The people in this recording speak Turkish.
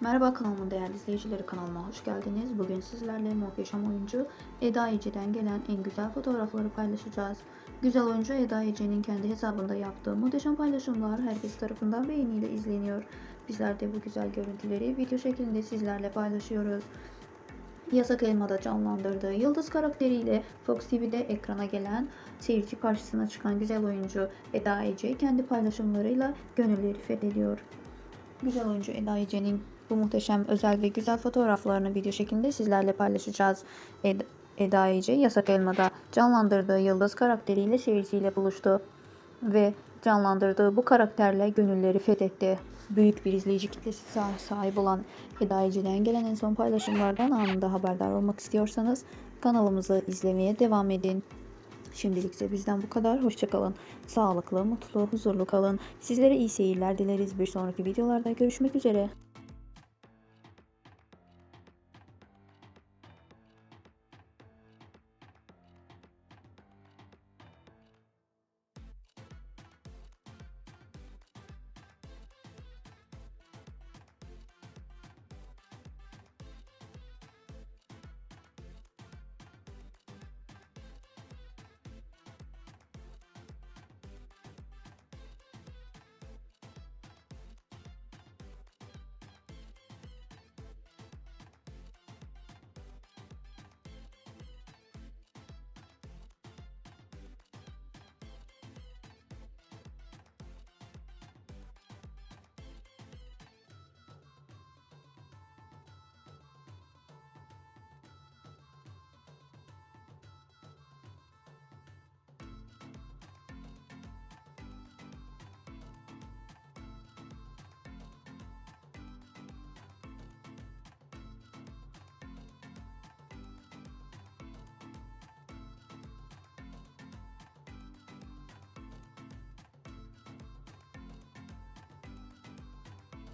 Merhaba kanalımın değerli izleyicileri kanalıma hoş geldiniz. Bugün sizlerle muhteşem oyuncu Eda Ece'den gelen en güzel fotoğrafları paylaşacağız. Güzel oyuncu Eda Ece'nin kendi hesabında yaptığı muhteşem paylaşımlar herkes tarafından beğeniyle izleniyor. Bizler de bu güzel görüntüleri video şeklinde sizlerle paylaşıyoruz. Yasak Elma'da canlandırdığı Yıldız karakteriyle Fox TV'de ekrana gelen seyirci karşısına çıkan güzel oyuncu Eda Ece kendi paylaşımlarıyla gönülleri fethediyor. Güzel oyuncu Eda Ece'nin bu muhteşem özel ve güzel fotoğraflarını video şeklinde sizlerle paylaşacağız. Ed- Eda Ece Yasak Elma'da canlandırdığı Yıldız karakteriyle seyirciyle buluştu ve canlandırdığı bu karakterle gönülleri fethetti. Büyük bir izleyici kitlesi sah- sahip olan Eda Ece'den gelen en son paylaşımlardan anında haberdar olmak istiyorsanız kanalımızı izlemeye devam edin. Şimdilik ise bizden bu kadar. Hoşçakalın. Sağlıklı, mutlu, huzurlu kalın. Sizlere iyi seyirler dileriz. Bir sonraki videolarda görüşmek üzere.